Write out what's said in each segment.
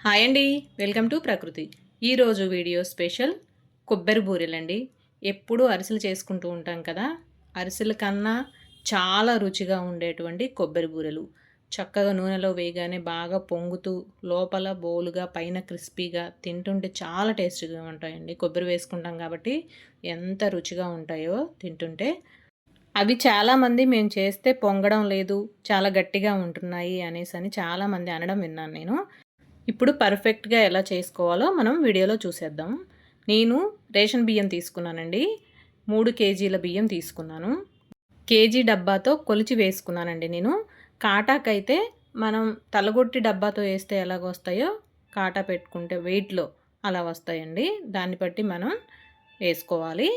Hi అండి. Welcome to ప్రకృతి. ఈరోజు వీడియో స్పెషల్ కొబ్బరి బూరెలండి. ఎప్పుడూ అరిసెలు చేసుకుంటూ ఉంటాం కదా. అరిసెల కన్నా చాలా రుచిగా ఉండేటువంటి కొబ్బరి బూరెలు. చక్కగా నూనెలో వేయగానే బాగా పొంగుతూ లోపల బోలుగా పైన క్రిస్పీగా తింటుంటే చాలా టేస్టీగా ఉంటాయండి. కొబ్బరి వేసుకుంటాం కాబట్టి ఎంత రుచిగా ఉంటాయో తింటుంటే. అవి చాలామంది మేము చేస్తే పొంగడం లేదు చాలా గట్టిగా ఉంటున్నాయి అనేసి అని చాలామంది అనడం విన్నాను నేను. ఇప్పుడు పర్ఫెక్ట్గా ఎలా చేసుకోవాలో మనం వీడియోలో చూసేద్దాం. నేను రేషన్ బియ్యం తీసుకున్నానండి. మూడు కేజీల బియ్యం తీసుకున్నాను. కేజీ డబ్బాతో కొలిచి వేసుకున్నానండి నేను. కాటాకైతే మనం తలగొట్టి డబ్బాతో వేస్తే ఎలాగ వస్తాయో కాటా పెట్టుకుంటే వెయిట్లో అలా వస్తాయండి. దాన్ని బట్టి మనం వేసుకోవాలి.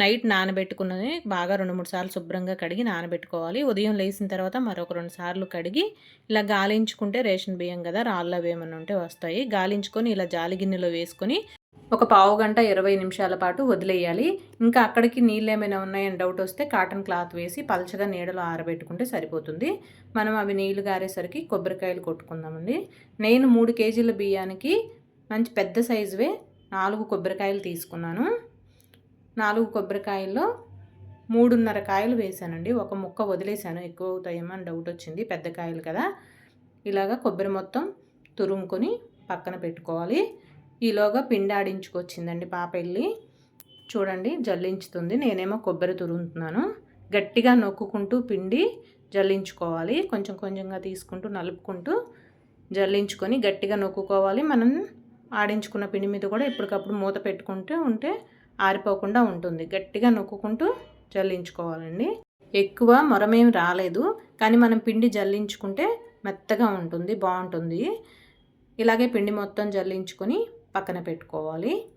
నైట్ నానబెట్టుకున్నది బాగా రెండు మూడు సార్లు శుభ్రంగా కడిగి నానబెట్టుకోవాలి. ఉదయం లేచిన తర్వాత మరొక రెండు సార్లు కడిగి ఇలా గాలించుకుంటే రేషన్ బియ్యం కదా రాళ్ళు ఏమన్నా ఉంటే వస్తాయి. గాలించుకొని ఇలా జాలి గిన్నెలో వేసుకొని ఒక పావు గంట ఇరవై నిమిషాల పాటు వదిలేయాలి. ఇంకా అక్కడికి నీళ్ళు ఏమైనా ఉన్నాయని డౌట్ వస్తే కాటన్ క్లాత్ వేసి పలచగా నీడలో ఆరబెట్టుకుంటే సరిపోతుంది. మనం అవి నీళ్ళు గారేసరికి కొబ్బరికాయలు కొట్టుకుందామండి. నేను మూడు కేజీల బియ్యానికి మంచి పెద్ద సైజువే నాలుగు కొబ్బరికాయలు తీసుకున్నాను. నాలుగు కొబ్బరికాయల్లో మూడున్నర కాయలు వేసానండి ఒక ముక్క వదిలేసాను ఎక్కువ అవుతాయేమో అని డౌట్ వచ్చింది. పెద్ద కాయలు కదా. ఇలాగ కొబ్బరి మొత్తం తురుముకొని పక్కన పెట్టుకోవాలి. ఈలోగా పిండి ఆడించుకొచ్చిందండి పాప వెళ్ళి. చూడండి జల్లించుతుంది. నేనేమో కొబ్బరి తురుముతున్నాను. గట్టిగా నొక్కుకుంటూ పిండి జల్లించుకోవాలి. కొంచెం కొంచెంగా తీసుకుంటూ నలుపుకుంటూ జల్లించుకొని గట్టిగా నొక్కుకోవాలి. మనం ఆడించుకున్న పిండి మీద కూడా ఎప్పటికప్పుడు మూత పెట్టుకుంటూ ఉంటే ఆరిపోకుండా ఉంటుంది. గట్టిగా నొక్కుంటూ జల్లించుకోవాలండి. ఎక్కువ మొరమేం రాలేదు. కానీ మనం పిండి జల్లించుకుంటే మెత్తగా ఉంటుంది బాగుంటుంది. ఇలాగే పిండి మొత్తం జల్లించుకొని పక్కన పెట్టుకోవాలి.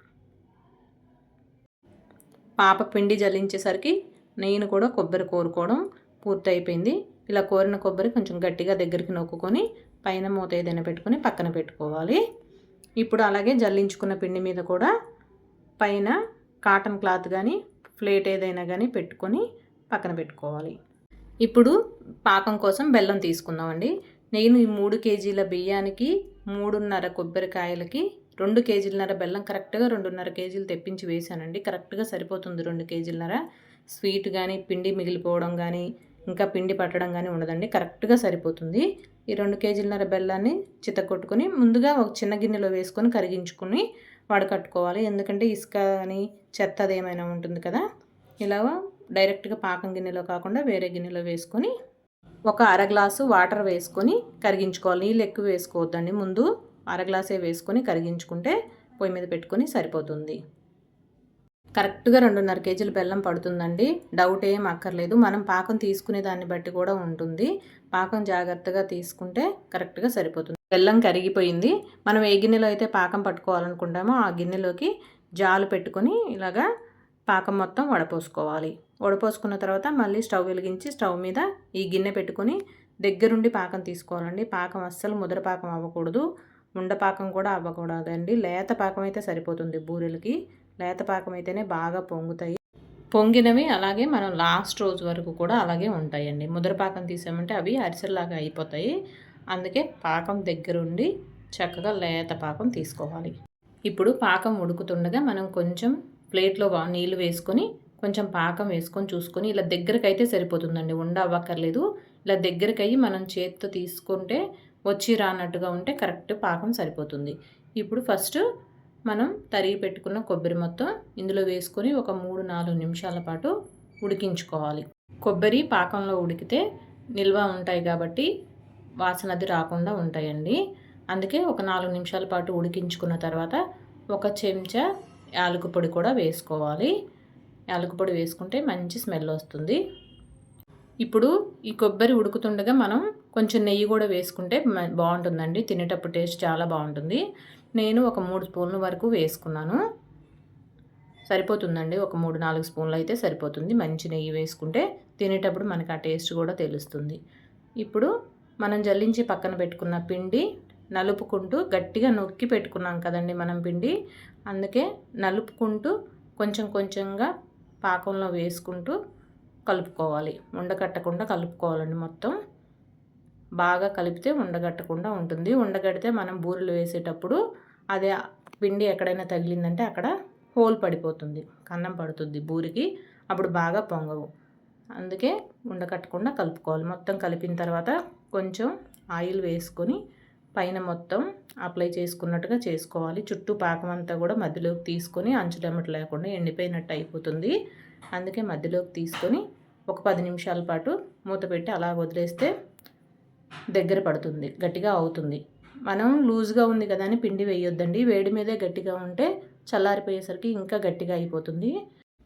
పాప పిండి జల్లించేసరికి నేను కూడా కొబ్బరి కోరుకోవడం పూర్తయిపోయింది. ఇలా కోరిన కొబ్బరి కొంచెం గట్టిగా దగ్గరికి నొక్కుకొని పైన మూత ఏదైనా పెట్టుకొని పక్కన పెట్టుకోవాలి. ఇప్పుడు అలాగే జల్లించుకున్న పిండి మీద కూడా పైన కాటన్ క్లాత్ కానీ ప్లేట్ ఏదైనా కానీ పెట్టుకొని పక్కన పెట్టుకోవాలి. ఇప్పుడు పాకం కోసం బెల్లం తీసుకుందామండి. నేను ఈ మూడు కేజీల బియ్యానికి మూడున్నర కొబ్బరికాయలకి రెండు కేజీలన్నర బెల్లం కరెక్ట్గా రెండున్నర కేజీలు తెప్పించి వేసానండి కరెక్ట్గా సరిపోతుంది రెండు కేజీలన్నర. స్వీట్ కానీ పిండి మిగిలిపోవడం కానీ ఇంకా పిండి పట్టడం కానీ ఉండదండి. కరెక్ట్గా సరిపోతుంది. ఈ రెండు కేజీలన్నర బెల్లాన్ని చితకొట్టుకొని ముందుగా ఒక చిన్న గిన్నెలో వేసుకొని కరిగించుకొని వడకట్టుకోవాలి ఎందుకంటే ఇసుక అని చెత్త అది ఏమైనా ఉంటుంది కదా ఇలా డైరెక్ట్గా పాకం గిన్నెలో కాకుండా వేరే గిన్నెలో వేసుకొని ఒక అర గ్లాసు వాటర్ వేసుకొని కరిగించుకోవాలి. నీళ్ళు ఎక్కువ వేసుకోవద్దండి. ముందు అర గ్లాసే వేసుకొని కరిగించుకుంటే పొయ్యి మీద పెట్టుకొని సరిపోతుంది. కరెక్ట్గా రెండున్నర కేజీలు బెల్లం పడుతుందండి. డౌట్ ఏం అక్కర్లేదు. మనం పాకం తీసుకునే దాన్ని బట్టి కూడా ఉంటుంది. పాకం జాగ్రత్తగా తీసుకుంటే కరెక్ట్గా సరిపోతుంది. బెల్లం కరిగిపోయింది. మనం ఏ గిన్నెలో అయితే పాకం పట్టుకోవాలనుకుంటామో ఆ గిన్నెలోకి జాలు పెట్టుకొని ఇలాగా పాకం మొత్తం వడపోసుకోవాలి. వడపోసుకున్న తర్వాత మళ్ళీ స్టవ్ వెలిగించి స్టవ్ మీద ఈ గిన్నె పెట్టుకొని దగ్గరుండి పాకం తీసుకోవాలండి. పాకం అస్సలు ముద్ర పాకం అవ్వకూడదు. ఉండపాకం కూడా అవ్వకూడదండి. లేత పాకం అయితే సరిపోతుంది బూరెలకి. లేత పాకం అయితేనే బాగా పొంగుతాయి. పొంగినవి అలాగే మనం లాస్ట్ రోజు వరకు కూడా అలాగే ఉంటాయండి. ముద్ర పాకం తీసామంటే అవి అరిసెల్లాగా అయిపోతాయి. అందుకే పాకం దగ్గరుండి చక్కగా లేత పాకం తీసుకోవాలి. ఇప్పుడు పాకం ఉడుకుతుండగా మనం కొంచెం ప్లేట్లో నీళ్ళు వేసుకొని కొంచెం పాకం వేసుకొని చూసుకొని ఇలా దగ్గరకైతే సరిపోతుందండి ఉండ అవ్వక్కర్లేదు ఇలా దగ్గరికి అయ్యి మనం చేతితో తీసుకుంటే వచ్చి రానట్టుగా ఉంటే కరెక్ట్ పాకం సరిపోతుంది. ఇప్పుడు ఫస్ట్ మనం తరిగి పెట్టుకున్న కొబ్బరి మొత్తం ఇందులో వేసుకొని ఒక మూడు నాలుగు నిమిషాల పాటు ఉడికించుకోవాలి. కొబ్బరి పాకంలో ఉడికితే నిల్వ ఉంటాయి కాబట్టి వాసన అది రాకుండా ఉంటాయండి. అందుకే ఒక నాలుగు నిమిషాల పాటు ఉడికించుకున్న తర్వాత ఒక చెంచా యాలకు పొడి కూడా వేసుకోవాలి. యాలకు పొడి వేసుకుంటే మంచి స్మెల్ వస్తుంది. ఇప్పుడు ఈ కొబ్బరి ఉడుకుతుండగా మనం కొంచెం నెయ్యి కూడా వేసుకుంటే బాగుంటుందండి. తినేటప్పుడు టేస్ట్ చాలా బాగుంటుంది. నేను ఒక మూడు స్పూన్ల వరకు వేసుకున్నాను. సరిపోతుందండి. ఒక మూడు నాలుగు స్పూన్లు అయితే సరిపోతుంది. మంచి నెయ్యి వేసుకుంటే తినేటప్పుడు మనకి ఆ టేస్ట్ కూడా తెలుస్తుంది. ఇప్పుడు మనం జల్లించి పక్కన పెట్టుకున్న పిండి నలుపుకుంటూ గట్టిగా నొక్కి పెట్టుకున్నాం కదండి మనం పిండి. అందుకే నలుపుకుంటూ కొంచెం కొంచెంగా పాకంలో వేసుకుంటూ కలుపుకోవాలి. ఉండగట్టకుండా కలుపుకోవాలండి మొత్తం. బాగా కలిపితే ఉండగట్టకుండా ఉంటుంది. ఉండగడితే మనం బూరెలు వేసేటప్పుడు అదే పిండి ఎక్కడైనా తగిలిందంటే అక్కడ హోల్ పడిపోతుంది. కన్నం పడుతుంది బూరికి. అప్పుడు బాగా పొంగవు. అందుకే ఉండకట్టకుండా కలుపుకోవాలి. మొత్తం కలిపిన తర్వాత కొంచెం ఆయిల్ వేసుకొని పైన మొత్తం అప్లై చేసుకున్నట్టుగా చేసుకోవాలి. చుట్టూ పాకం అంతా కూడా మధ్యలోకి తీసుకొని అంచుడమ్మట లేకుండా ఎండిపోయినట్టు అయిపోతుంది. అందుకే మధ్యలోకి తీసుకొని ఒక పది నిమిషాల పాటు మూత పెట్టి అలా వదిలేస్తే దగ్గర పడుతుంది గట్టిగా అవుతుంది. మనం లూజ్గా ఉంది కదా అని పిండి వేయొద్దండి. వేడి మీదే గట్టిగా ఉంటే చల్లారిపోయేసరికి ఇంకా గట్టిగా అయిపోతుంది.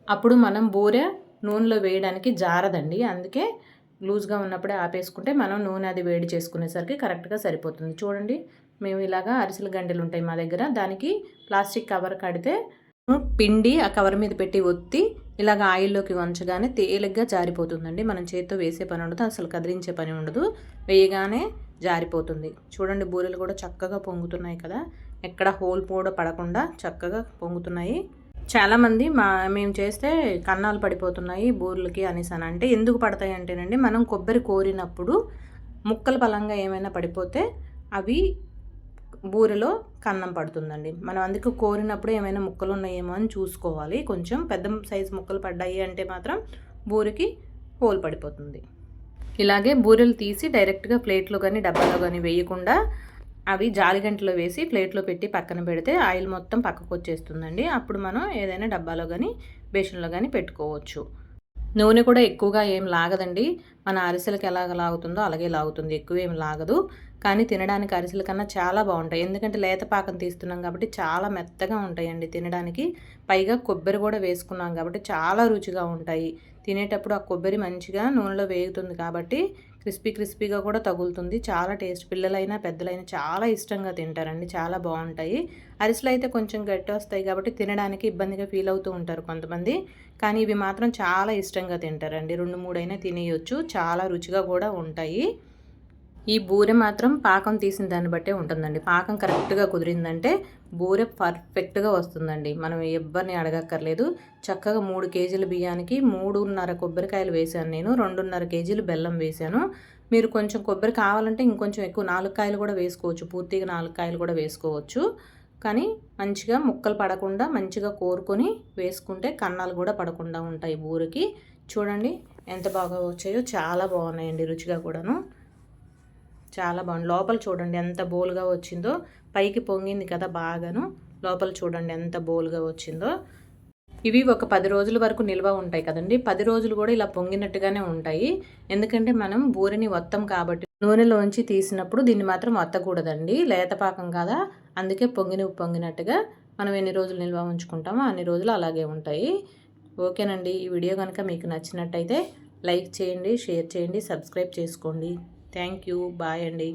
అప్పుడు మనం బూరె నూనెలో వేయడానికి జారదండి. అందుకే లూజ్గా ఉన్నప్పుడే ఆపేసుకుంటే మనం నూనె అది వేడి చేసుకునేసరికి కరెక్ట్గా సరిపోతుంది. చూడండి మేము ఇలాగా అరిసెల గండెలు ఉంటాయి మా దగ్గర. దానికి ప్లాస్టిక్ కవర్ కడితే పిండి ఆ కవర్ మీద పెట్టి ఒత్తి ఇలాగ ఆయిల్లోకి వంచగానే తేలిగ్గా జారిపోతుందండి. మనం చేతితో వేసే పని ఉండదు అసలు కదిలించే పని ఉండదు. వేయగానే జారిపోతుంది. చూడండి బూరెలు కూడా చక్కగా పొంగుతున్నాయి కదా. ఎక్కడ హోల్ కూడా పడకుండా చక్కగా పొంగుతున్నాయి. చాలామంది మా మేము చేస్తే కన్నాలు పడిపోతున్నాయి బూరెలకి అనేసి అని. అంటే ఎందుకు పడతాయి అంటేనండి మనం కొబ్బరి కోరినప్పుడు ముక్కల పలంగా ఏమైనా పడిపోతే అవి బూరెలో కన్నం పడుతుందండి. మనం అందుకు కోరినప్పుడు ఏమైనా ముక్కలు ఉన్నాయేమో అని చూసుకోవాలి. కొంచెం పెద్ద సైజు ముక్కలు పడ్డాయి అంటే మాత్రం బూరికి హోల్ పడిపోతుంది. ఇలాగే బూరెలు తీసి డైరెక్ట్గా ప్లేట్లో కానీ డబ్బాలో కానీ వేయకుండా అవి జాలిగంటలో వేసి ప్లేట్లో పెట్టి పక్కన పెడితే ఆయిల్ మొత్తం పక్కకు వచ్చేస్తుందండి. అప్పుడు మనం ఏదైనా డబ్బాలో కానీ బేషన్లో కానీ పెట్టుకోవచ్చు. నూనె కూడా ఎక్కువగా ఏం లాగదండి. మన అరిసెలకు ఎలాగ లాగుతుందో అలాగే లాగుతుంది. ఎక్కువ ఏం లాగదు. కానీ తినడానికి అరిసెల కన్నా చాలా బాగుంటాయి. ఎందుకంటే లేత పాకం తీస్తున్నాం కాబట్టి చాలా మెత్తగా ఉంటాయండి తినడానికి. పైగా కొబ్బరి కూడా వేసుకున్నాం కాబట్టి చాలా రుచిగా ఉంటాయి. తినేటప్పుడు ఆ కొబ్బరి మంచిగా నూనెలో వేగుతుంది కాబట్టి క్రిస్పీ క్రిస్పీగా కూడా తగులుతుంది. చాలా టేస్ట్ పిల్లలైనా పెద్దలైనా చాలా ఇష్టంగా తింటారండి. చాలా బాగుంటాయి. అరిసెలు అయితే కొంచెం గట్టి వస్తాయి కాబట్టి తినడానికి ఇబ్బందిగా ఫీల్ అవుతూ ఉంటారు కొంతమంది. కానీ ఇవి మాత్రం చాలా ఇష్టంగా తింటారండి. రెండు మూడైనా తినేయొచ్చు. చాలా రుచిగా కూడా ఉంటాయి. ఈ బూరె మాత్రం పాకం తీసిన దాన్ని బట్టే ఉంటుందండి. పాకం కరెక్ట్గా కుదిరిందంటే బూరె పర్ఫెక్ట్గా వస్తుందండి. మనం ఎవ్వరిని అడగక్కర్లేదు. చక్కగా మూడు కేజీల బియ్యానికి మూడున్నర కొబ్బరికాయలు వేశాను నేను రెండున్నర కేజీలు బెల్లం వేశాను. మీరు కొంచెం కొబ్బరి కావాలంటే ఇంకొంచెం ఎక్కువ నాలుగు కాయలు కూడా వేసుకోవచ్చు. పూర్తిగా నాలుగు కాయలు కూడా వేసుకోవచ్చు. కానీ మంచిగా ముక్కలు పడకుండా మంచిగా కోరుకొని వేసుకుంటే కన్నాలు కూడా పడకుండా ఉంటాయి బూరెకి. చూడండి ఎంత బాగా వచ్చాయో. చాలా బాగున్నాయండి రుచిగా కూడాను. చాలా బాగుంది. లోపల చూడండి ఎంత బోల్గా వచ్చిందో. పైకి పొంగింది కదా బాగాను. లోపల చూడండి ఎంత బోల్గా వచ్చిందో. ఇవి ఒక పది రోజుల వరకు నిల్వ ఉంటాయి కదండి. పది రోజులు కూడా ఇలా పొంగినట్టుగానే ఉంటాయి. ఎందుకంటే మనం బూరిని వత్తం కాబట్టి నూనెలోంచి తీసినప్పుడు దీన్ని మాత్రం వత్తకూడదండి. లేతపాకం కదా. అందుకే పొంగిన పొంగినట్టుగా మనం ఎన్ని రోజులు నిల్వ ఉంచుకుంటామో అన్ని రోజులు అలాగే ఉంటాయి. ఓకేనండి. ఈ వీడియో కనుక మీకు నచ్చినట్టయితే లైక్ చేయండి షేర్ చేయండి సబ్స్క్రైబ్ చేసుకోండి. థ్యాంక్ యూ బాయ్ అండి